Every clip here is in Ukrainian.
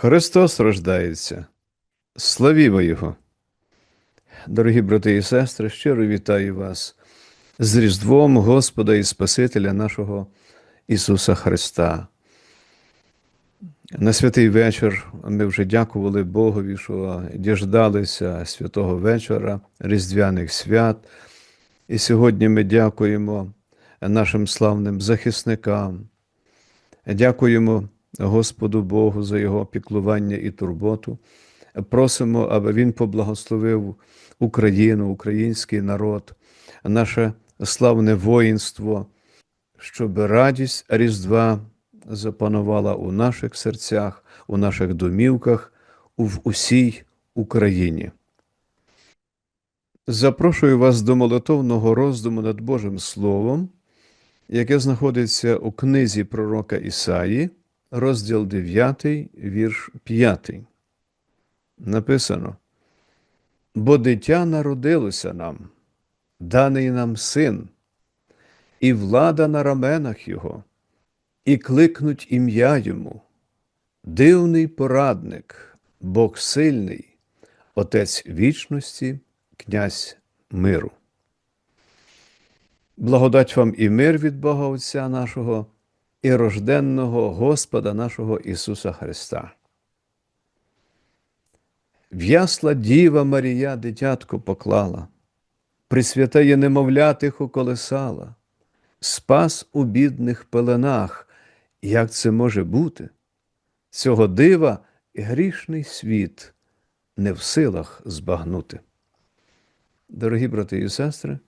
Христос рождається. Славімо Його! Дорогі брати і сестри, щиро вітаю вас з Різдвом Господа і Спасителя нашого Ісуса Христа. На святий вечір ми вже дякували Богові, що діждалися святого вечора, Різдвяних свят. І сьогодні ми дякуємо нашим славним захисникам. Дякуємо Господу Богу за Його піклування і турботу. Просимо, аби Він поблагословив Україну, український народ, наше славне воїнство, щоб радість Різдва запанувала у наших серцях, у наших домівках, в усій Україні. Запрошую вас до молитовного роздуму над Божим Словом, яке знаходиться у книзі пророка Ісаї, розділ 9, вірш 5. Написано: Бо дитя народилося нам, даний нам син, і влада на раменах Його, і кликнуть ім'я йому, дивний порадник, Бог сильний, Отець вічності, Князь миру. Благодать вам і мир від Бога Отця нашого і рожденного Господа нашого Ісуса Христа. В ясла Діва Марія дитятко поклала, Пресвятає немовля тихо колесала, спас у бідних пеленах. Як це може бути? Цього дива грішний світ не в силах збагнути. Дорогі брати і сестри,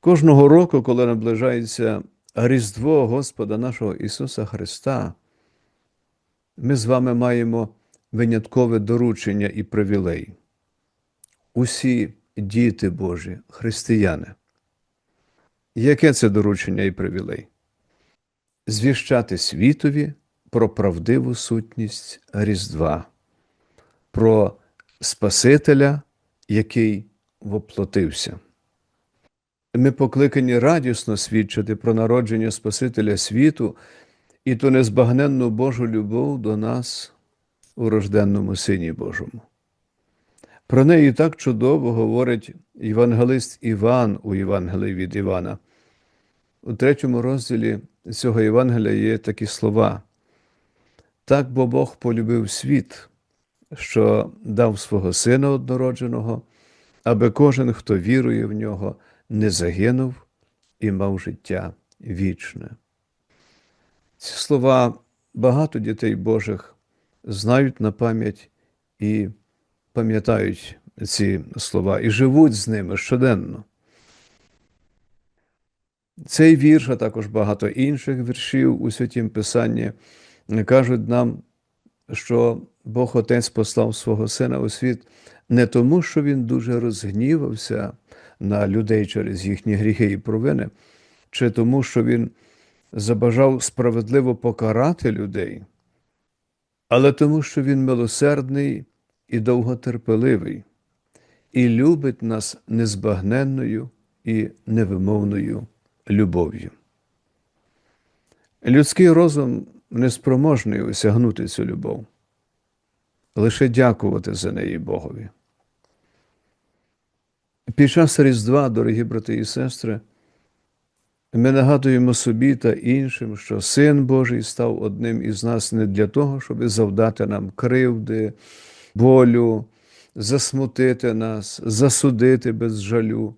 кожного року, коли наближається Різдво Господа нашого Ісуса Христа, ми з вами маємо виняткове доручення і привілей. Усі діти Божі, християни. Яке це доручення і привілей? Звіщати світові про правдиву сутність Різдва, про Спасителя, який воплотився. Ми покликані радісно свідчити про народження Спасителя світу і ту незбагненну Божу любов до нас у рожденному Сині Божому. Про неї так чудово говорить євангелист Іван у Євангелії від Івана. У третьому розділі цього Євангелія є такі слова. Так бо Бог полюбив світ, що дав свого Сина однородженого, аби кожен, хто вірує в нього, не загинув і мав життя вічне. Ці слова багато дітей Божих знають на пам'ять і пам'ятають ці слова, і живуть з ними щоденно. Цей вірш, а також багато інших віршів у Святім Писанні кажуть нам, що Бог Отець послав свого Сина у світ не тому, що Він дуже розгнівався на людей через їхні гріхи і провини, чи тому, що Він забажав справедливо покарати людей, але тому, що Він милосердний і довготерпеливий, і любить нас незбагненною і невимовною любов'ю. Людський розум неспроможний осягнути цю любов, лише дякувати за неї Богові. Під час Різдва, дорогі брати і сестри, ми нагадуємо собі та іншим, що Син Божий став одним із нас не для того, щоб завдати нам кривди, болю, засмутити нас, засудити без жалю,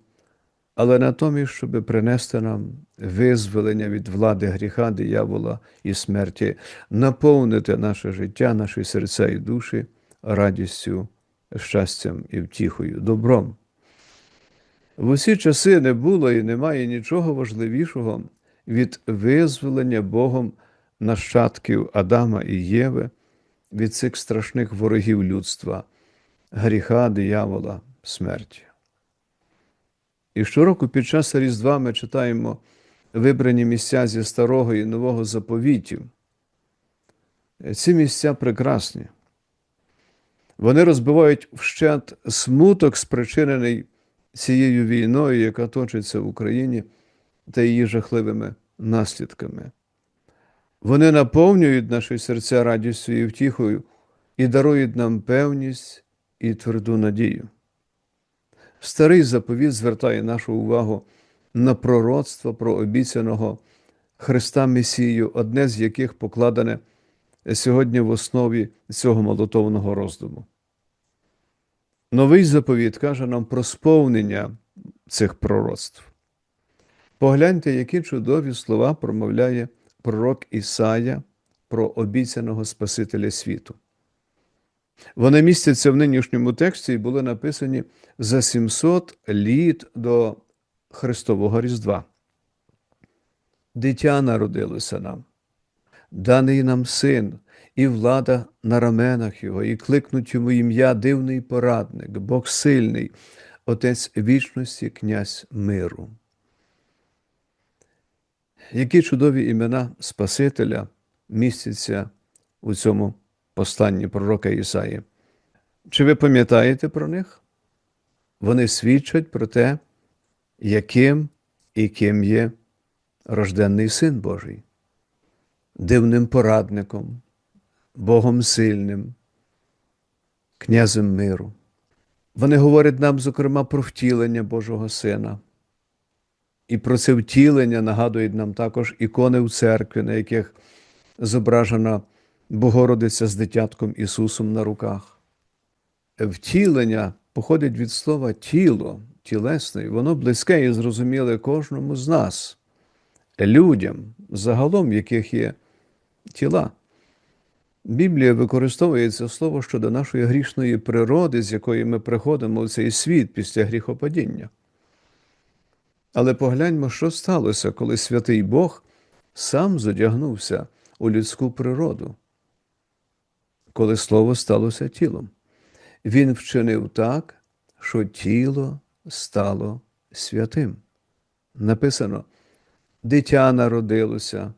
але натомість, щоб принести нам визволення від влади гріха, диявола і смерті, наповнити наше життя, наші серця і душі радістю, щастям і втіхою, добром. В усі часи не було і немає нічого важливішого від визволення Богом нащадків Адама і Єви від цих страшних ворогів людства, гріха, диявола, смерті. І щороку під час Різдва ми читаємо вибрані місця зі старого і нового заповітів. Ці місця прекрасні. Вони розбивають вщент смуток, спричинений цією війною, яка точиться в Україні, та її жахливими наслідками. Вони наповнюють наші серця радістю і втіхою і дарують нам певність і тверду надію. Старий заповіт звертає нашу увагу на пророцтво про обіцяного Христа Месію, одне з яких покладене сьогодні в основі цього молотовного роздуму. Новий заповіт каже нам про сповнення цих пророцтв. Погляньте, які чудові слова промовляє пророк Ісая про обіцяного Спасителя світу. Вони містяться в нинішньому тексті і були написані за 700 літ до Христового Різдва. Дитя народилося нам, даний нам син, і влада на раменах його, і кликнуть йому ім'я дивний порадник, Бог сильний, Отець вічності, князь миру. Які чудові імена Спасителя містяться у цьому посланні пророка Ісаї? Чи ви пам'ятаєте про них? Вони свідчать про те, яким і ким є рожденний Син Божий, дивним порадником, Богом сильним, князем миру. Вони говорять нам, зокрема, про втілення Божого Сина. І про це втілення нагадують нам також ікони в церкві, на яких зображена Богородиця з дитятком Ісусом на руках. Втілення походить від слова тіло, тілесне, і воно близьке і зрозуміле кожному з нас, людям, загалом яких є тіла. Біблія використовує це слово щодо нашої грішної природи, з якої ми приходимо в цей світ після гріхопадіння. Але погляньмо, що сталося, коли святий Бог сам задягнувся у людську природу, коли слово сталося тілом. Він вчинив так, що тіло стало святим. Написано, дитя народилося,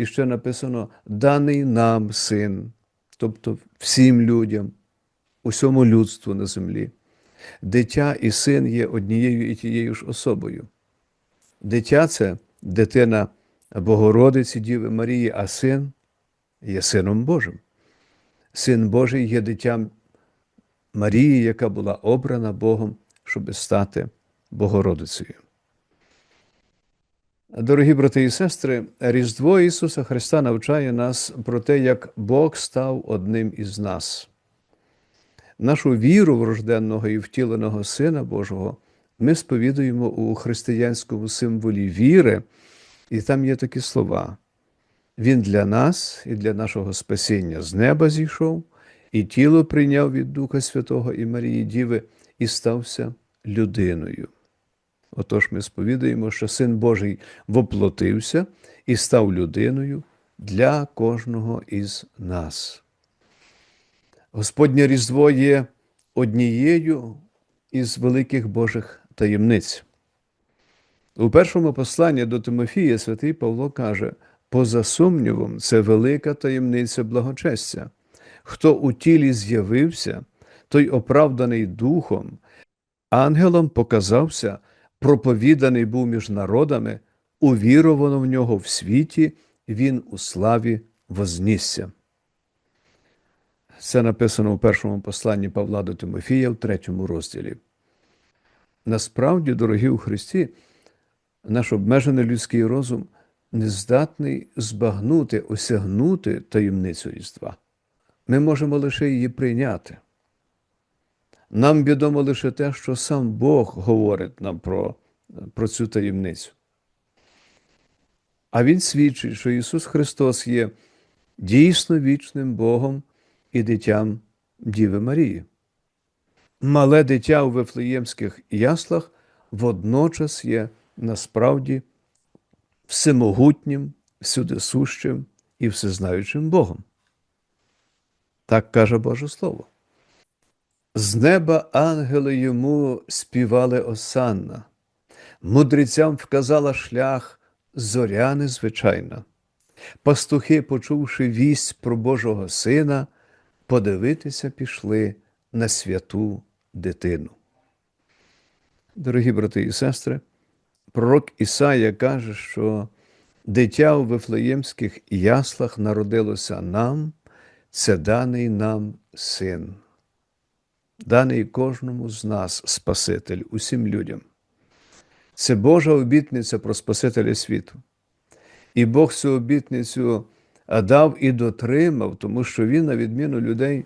і ще написано даний нам син, тобто всім людям, усьому людству на землі. Дитя і син є однією і тією ж особою. Дитя це дитина Богородиці Діви Марії, а син є Сином Божим. Син Божий є дитям Марії, яка була обрана Богом, щоб стати Богородицею. Дорогі брати і сестри, Різдво Ісуса Христа навчає нас про те, як Бог став одним із нас. Нашу віру в і втіленого Сина Божого ми сповідуємо у християнському символі віри, і там є такі слова. Він для нас і для нашого спасіння з неба зійшов, і тіло прийняв від Духа Святого і Марії Діви і стався людиною. Отож ми сповідуємо, що Син Божий воплотився і став людиною для кожного із нас. Господнє Різдво є однією із великих Божих таємниць. У першому посланні до Тимофія святий Павло каже: поза сумнівом, це велика таємниця благочестя. Хто у тілі з'явився, той оправданий духом, ангелом показався проповіданий був між народами, увіровано в нього в світі, він у славі вознісся. Це написано у першому посланні Павла до Тимофія в третьому розділі. Насправді, дорогі у Христі, наш обмежений людський розум не здатний збагнути, осягнути таємницю Різдва. Ми можемо лише її прийняти. Нам відомо лише те, що сам Бог говорить нам про, про цю таємницю. А Він свідчить, що Ісус Христос є дійсно вічним Богом і дитям Діви Марії. Мале дитя у Вифлеємських яслах водночас є насправді всемогутнім, всюдисущим і всезнаючим Богом. Так каже Боже Слово. З неба ангели йому співали осанна, мудрецям вказала шлях зоря незвичайна. Пастухи, почувши вість про Божого Сина, подивитися пішли на святу дитину. Дорогі брати і сестри, пророк Ісая каже, що дитя у вифлеємських яслах народилося нам, це даний нам син, даний кожному з нас Спаситель, усім людям. Це Божа обітниця про Спасителя світу. І Бог цю обітницю дав і дотримав, тому що Він, на відміну людей,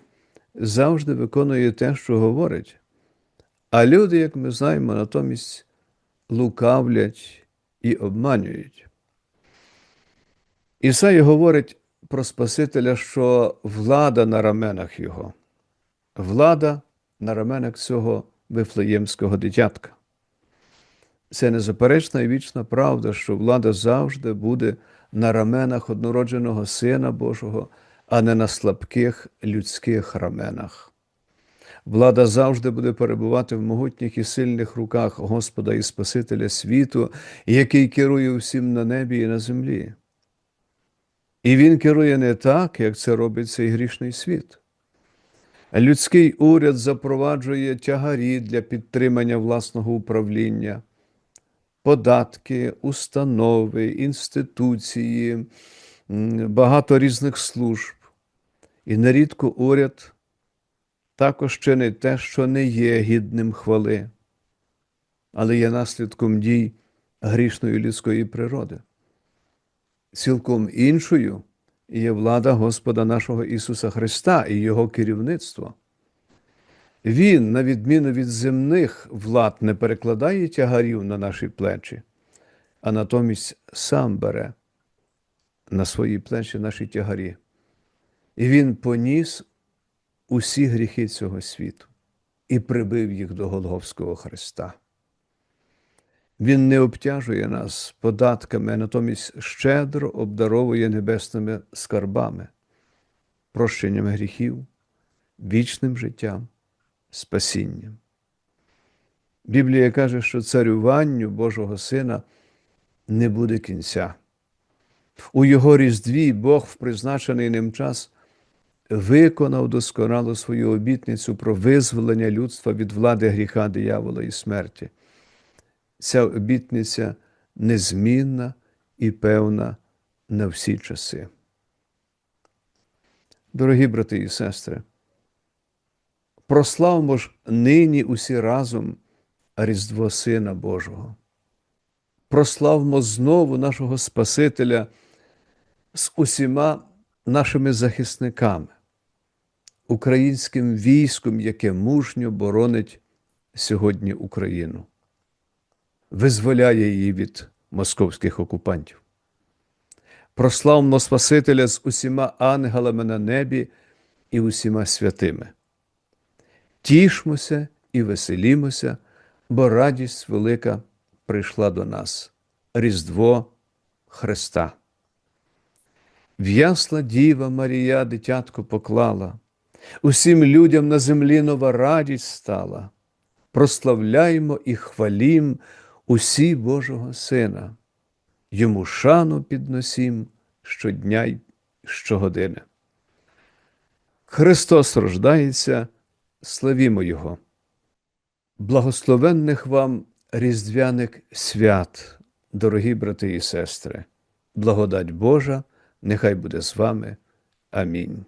завжди виконує те, що говорить. А люди, як ми знаємо, натомість лукавлять і обманюють. Ісаї говорить про Спасителя, що влада на раменах Його, влада на раменах цього вифлеємського дитятка. Це незаперечна і вічна правда, що влада завжди буде на раменах однородженого Сина Божого, а не на слабких людських раменах. Влада завжди буде перебувати в могутніх і сильних руках Господа і Спасителя світу, який керує всім на небі і на землі. І Він керує не так, як це робить цей грішний світ. Людський уряд запроваджує тягарі для підтримання власного управління, податки, установи, інституції, багато різних служб. І нерідко уряд також чинить те, що не є гідним хвали, але є наслідком дій грішної людської природи. Цілком іншою є влада Господа нашого Ісуса Христа і Його керівництво. Він, на відміну від земних влад, не перекладає тягарів на наші плечі, а натомість сам бере на свої плечі наші тягарі. І Він поніс усі гріхи цього світу і прибив їх до Голговського Христа. Він не обтяжує нас податками, а натомість щедро обдаровує небесними скарбами, прощенням гріхів, вічним життям, спасінням. Біблія каже, що царюванню Божого Сина не буде кінця. У Його різдві Бог в призначений ним час виконав досконало свою обітницю про визволення людства від влади гріха диявола і смерті. Ця обітниця незмінна і певна на всі часи. Дорогі брати і сестри, прославмо ж нині усі разом Різдво Сина Божого. Прославмо знову нашого Спасителя з усіма нашими захисниками, українським військом, яке мужньо боронить сьогодні Україну, визволяє її від московських окупантів. Прославмо Спасителя з усіма ангелами на небі і усіма святими. Тішмося і веселімося, бо радість велика прийшла до нас Різдво Христа. В ясла Діва Марія дитятко поклала, усім людям на землі нова радість стала. Прославляймо і хвалім усі Божого Сина, йому шану підносім щодня й щогодини. Христос рождається, славімо Його. Благословенних вам різдвяних свят, дорогі брати і сестри, благодать Божа, нехай буде з вами. Амінь.